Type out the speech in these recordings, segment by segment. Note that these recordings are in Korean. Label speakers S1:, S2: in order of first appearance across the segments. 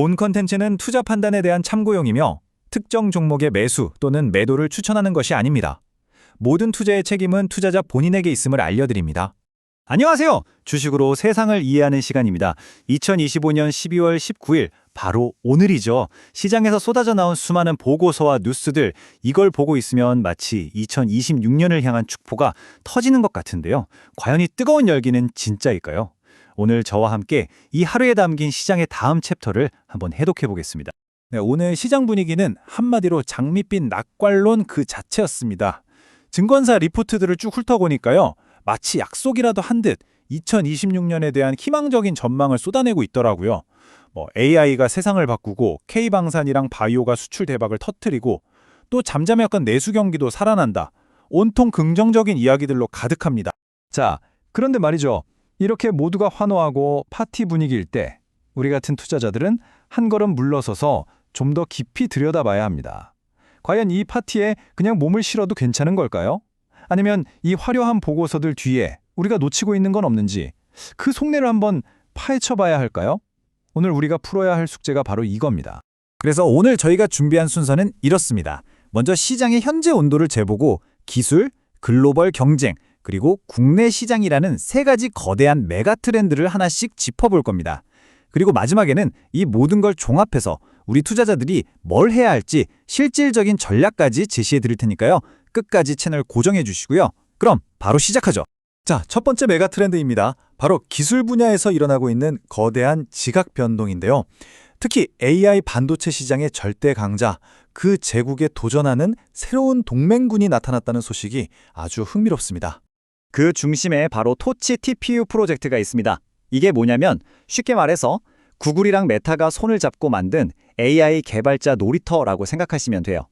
S1: 본 컨텐츠는 투자 판단에 대한 참고용이며 특정 종목의 매수 또는 매도를 추천하는 것이 아닙니다. 모든 투자의 책임은 투자자 본인에게 있음을 알려드립니다.
S2: 안녕하세요. 주식으로 세상을 이해하는 시간입니다. 2025년 12월 19일 바로 오늘이죠. 시장에서 쏟아져 나온 수많은 보고서와 뉴스들 이걸 보고 있으면 마치 2026년을 향한 축포가 터지는 것 같은데요. 과연 이 뜨거운 열기는 진짜일까요? 오늘 저와 함께 이 하루에 담긴 시장의 다음 챕터를 한번 해독해 보겠습니다.
S1: 네, 오늘 시장 분위기는 한마디로 장밋빛 낙관론 그 자체였습니다. 증권사 리포트들을 쭉 훑어보니까요. 마치 약속이라도 한 듯 2026년에 대한 희망적인 전망을 쏟아내고 있더라고요. 뭐 AI가 세상을 바꾸고 K방산이랑 바이오가 수출 대박을 터트리고 또 잠잠했던 내수 경기도 살아난다. 온통 긍정적인 이야기들로 가득합니다.
S3: 자, 그런데 말이죠. 이렇게 모두가 환호하고 파티 분위기일 때 우리 같은 투자자들은 한 걸음 물러서서 좀 더 깊이 들여다봐야 합니다. 과연 이 파티에 그냥 몸을 실어도 괜찮은 걸까요? 아니면 이 화려한 보고서들 뒤에 우리가 놓치고 있는 건 없는지 그 속내를 한번 파헤쳐 봐야 할까요? 오늘 우리가 풀어야 할 숙제가 바로 이겁니다.
S1: 그래서 오늘 저희가 준비한 순서는 이렇습니다. 먼저 시장의 현재 온도를 재보고 기술, 글로벌 경쟁, 그리고 국내 시장이라는 세 가지 거대한 메가 트렌드를 하나씩 짚어볼 겁니다. 그리고 마지막에는 이 모든 걸 종합해서 우리 투자자들이 뭘 해야 할지 실질적인 전략까지 제시해 드릴 테니까요. 끝까지 채널 고정해 주시고요. 그럼 바로 시작하죠. 자, 첫 번째 메가 트렌드입니다. 바로 기술 분야에서 일어나고 있는 거대한 지각 변동인데요. 특히 AI 반도체 시장의 절대 강자, 그 제국에 도전하는 새로운 동맹군이 나타났다는 소식이 아주 흥미롭습니다.
S2: 그 중심에 바로 토치 TPU 프로젝트가 있습니다. 이게 뭐냐면 쉽게 말해서 구글이랑 메타가 손을 잡고 만든 AI 개발자 놀이터라고 생각하시면 돼요.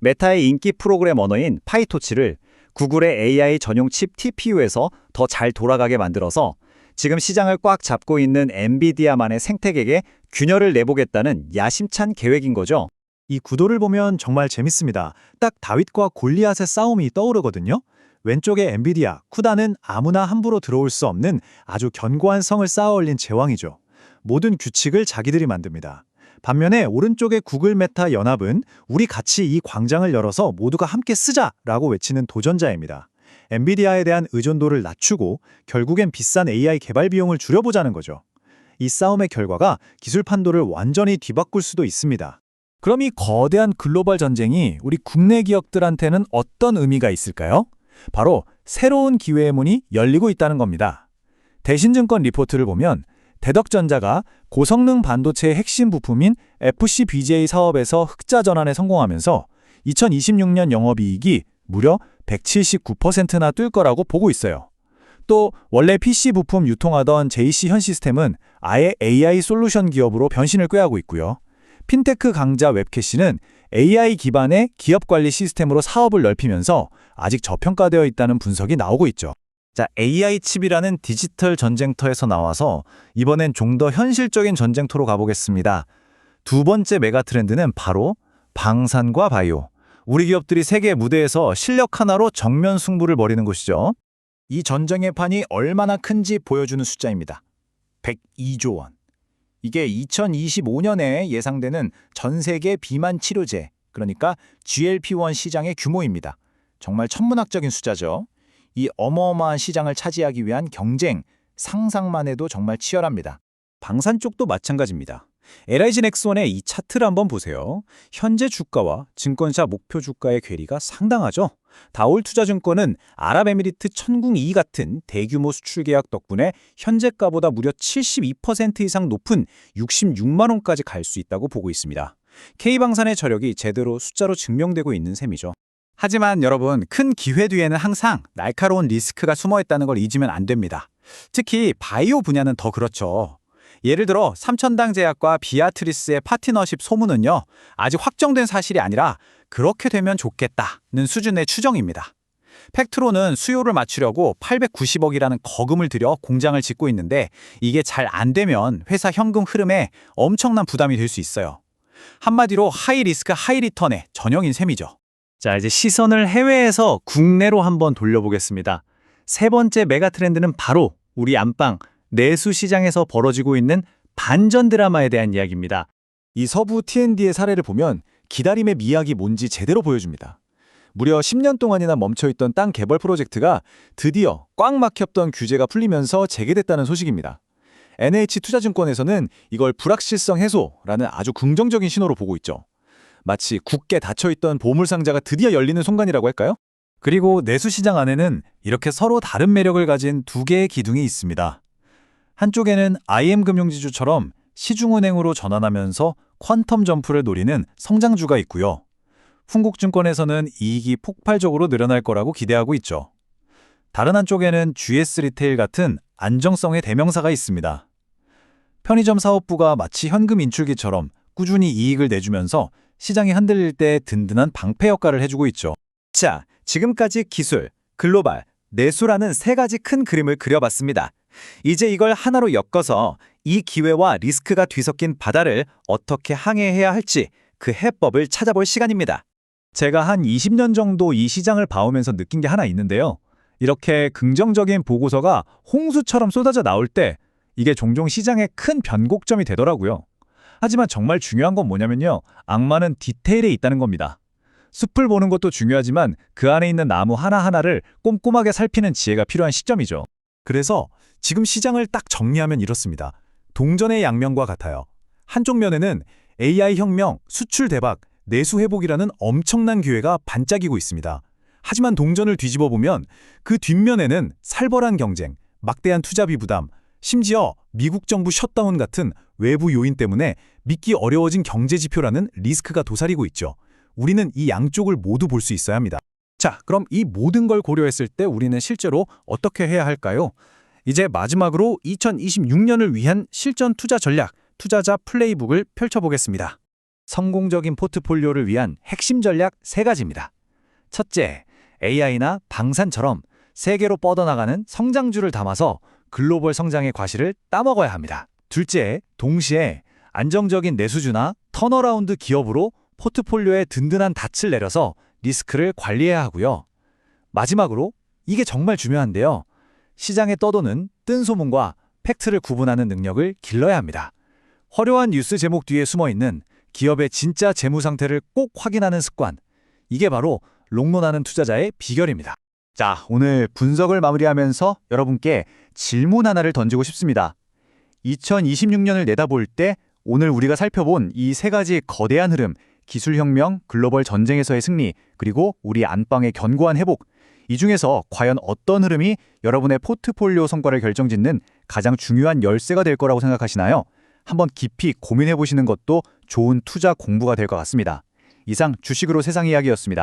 S2: 메타의 인기 프로그램 언어인 파이토치를 구글의 AI 전용 칩 TPU에서 더 잘 돌아가게 만들어서 지금 시장을 꽉 잡고 있는 엔비디아만의 생태계에 균열을 내보겠다는 야심찬 계획인 거죠.
S1: 이 구도를 보면 정말 재밌습니다. 딱 다윗과 골리앗의 싸움이 떠오르거든요. 왼쪽에 엔비디아, 쿠다는 아무나 함부로 들어올 수 없는 아주 견고한 성을 쌓아 올린 제왕이죠. 모든 규칙을 자기들이 만듭니다. 반면에 오른쪽의 구글 메타 연합은 우리 같이 이 광장을 열어서 모두가 함께 쓰자라고 외치는 도전자입니다. 엔비디아에 대한 의존도를 낮추고 결국엔 비싼 AI 개발 비용을 줄여보자는 거죠. 이 싸움의 결과가 기술 판도를 완전히 뒤바꿀 수도 있습니다. 그럼 이 거대한 글로벌 전쟁이 우리 국내 기업들한테는 어떤 의미가 있을까요? 바로 새로운 기회의 문이 열리고 있다는 겁니다. 대신증권 리포트를 보면 대덕전자가 고성능 반도체의 핵심 부품인 FCBGA 사업에서 흑자 전환에 성공하면서 2026년 영업이익이 무려 179%나 뛸 거라고 보고 있어요. 또 원래 PC 부품 유통하던 JC 현 시스템은 아예 AI 솔루션 기업으로 변신을 꾀하고 있고요. 핀테크 강자 웹캐시는 AI 기반의 기업 관리 시스템으로 사업을 넓히면서 아직 저평가되어 있다는 분석이 나오고 있죠. 자, AI 칩이라는 디지털 전쟁터에서 나와서 이번엔 좀 더 현실적인 전쟁터로 가보겠습니다. 두 번째 메가 트렌드는 바로 방산과 바이오. 우리 기업들이 세계 무대에서 실력 하나로 정면 승부를 벌이는 곳이죠. 이 전쟁의 판이 얼마나 큰지 보여주는 숫자입니다. 102조 원. 이게 2025년에 예상되는 전 세계 비만 치료제, 그러니까 GLP-1 시장의 규모입니다. 정말 천문학적인 숫자죠. 이 어마어마한 시장을 차지하기 위한 경쟁, 상상만 해도 정말 치열합니다. 방산 쪽도 마찬가지입니다. LIG 넥스원의 이 차트를 한번 보세요. 현재 주가와 증권사 목표 주가의 괴리가 상당하죠. 다올 투자증권은 아랍에미리트 천궁 2 같은 대규모 수출 계약 덕분에 현재가보다 무려 72% 이상 높은 66만 원까지 갈 수 있다고 보고 있습니다. K방산의 저력이 제대로 숫자로 증명되고 있는 셈이죠. 하지만 여러분, 큰 기회 뒤에는 항상 날카로운 리스크가 숨어 있다는 걸 잊으면 안 됩니다. 특히 바이오 분야는 더 그렇죠. 예를 들어 삼천당 제약과 비아트리스의 파트너십 소문은요. 아직 확정된 사실이 아니라 그렇게 되면 좋겠다는 수준의 추정입니다. 팩트로는 수요를 맞추려고 890억이라는 거금을 들여 공장을 짓고 있는데 이게 잘 안 되면 회사 현금 흐름에 엄청난 부담이 될 수 있어요. 한마디로 하이 리스크 하이 리턴의 전형인 셈이죠. 자, 이제 시선을 해외에서 국내로 한번 돌려보겠습니다. 세 번째 메가 트렌드는 바로 우리 안방 내수 시장에서 벌어지고 있는
S2: 반전 드라마에 대한 이야기입니다.
S4: 이 서부 T&D의 사례를 보면 기다림의 미학이 뭔지 제대로 보여줍니다. 무려 10년 동안이나 멈춰있던 땅 개발 프로젝트가 드디어 꽉 막혔던 규제가 풀리면서 재개됐다는 소식입니다. NH투자증권에서는 이걸 불확실성 해소라는 아주 긍정적인 신호로 보고 있죠. 마치 굳게 닫혀있던 보물상자가 드디어 열리는 순간이라고 할까요?
S1: 그리고 내수시장 안에는 이렇게 서로 다른 매력을 가진 두 개의 기둥이 있습니다. 한쪽에는 IM금융지주처럼 시중은행으로 전환하면서 퀀텀 점프를 노리는 성장주가 있고요. 훈국증권에서는 이익이 폭발적으로 늘어날 거라고 기대하고 있죠. 다른 한쪽에는 GS 리테일 같은 안정성의 대명사가 있습니다. 편의점 사업부가 마치 현금 인출기처럼 꾸준히 이익을 내주면서 시장이 흔들릴 때 든든한 방패 역할을 해주고 있죠.
S2: 자, 지금까지 기술, 글로벌, 내수라는 세 가지 큰 그림을 그려봤습니다. 이제 이걸 하나로 엮어서 이 기회와 리스크가 뒤섞인 바다를 어떻게 항해해야 할지 그 해법을 찾아볼 시간입니다.
S1: 제가 한 20년 정도 이 시장을 봐오면서 느낀 게 하나 있는데요. 이렇게 긍정적인 보고서가 홍수처럼 쏟아져 나올 때 이게 종종 시장의 큰 변곡점이 되더라고요. 하지만 정말 중요한 건 뭐냐면요. 악마는 디테일에 있다는 겁니다. 숲을 보는 것도 중요하지만 그 안에 있는 나무 하나하나를 꼼꼼하게 살피는 지혜가 필요한 시점이죠. 그래서 지금 시장을 딱 정리하면 이렇습니다. 동전의 양면과 같아요. 한쪽 면에는 AI 혁명, 수출 대박, 내수 회복이라는 엄청난 기회가 반짝이고 있습니다. 하지만 동전을 뒤집어 보면 그 뒷면에는 살벌한 경쟁, 막대한 투자비 부담, 심지어 미국 정부 셧다운 같은 외부 요인 때문에 믿기 어려워진 경제 지표라는 리스크가 도사리고 있죠. 우리는 이 양쪽을 모두 볼 수 있어야 합니다. 자, 그럼 이 모든 걸 고려했을 때 우리는 실제로 어떻게 해야 할까요? 이제 마지막으로 2026년을 위한 실전 투자 전략, 투자자 플레이북을 펼쳐보겠습니다. 성공적인 포트폴리오를 위한 핵심 전략 세 가지입니다. 첫째, AI나 방산처럼 세계로 뻗어나가는 성장주를 담아서 글로벌 성장의 과실을 따먹어야 합니다. 둘째, 동시에 안정적인 내수주나 턴어라운드 기업으로 포트폴리오에 든든한 닻을 내려서 리스크를 관리해야 하고요. 마지막으로 이게 정말 중요한데요. 시장에 떠도는 뜬 소문과 팩트를 구분하는 능력을 길러야 합니다. 화려한 뉴스 제목 뒤에 숨어 있는 기업의 진짜 재무 상태를 꼭 확인하는 습관. 이게 바로 롱런하는 투자자의 비결입니다.
S2: 자, 오늘 분석을 마무리하면서 여러분께 질문 하나를 던지고 싶습니다. 2026년을 내다볼 때 오늘 우리가 살펴본 이 세 가지 거대한 흐름, 기술혁명, 글로벌 전쟁에서의 승리, 그리고 우리 안방의 견고한 회복, 이 중에서 과연 어떤 흐름이 여러분의 포트폴리오 성과를 결정짓는 가장 중요한 열쇠가 될 거라고 생각하시나요? 한번 깊이 고민해 보시는 것도 좋은 투자 공부가 될 것 같습니다. 이상 주식으로 세상 이야기였습니다.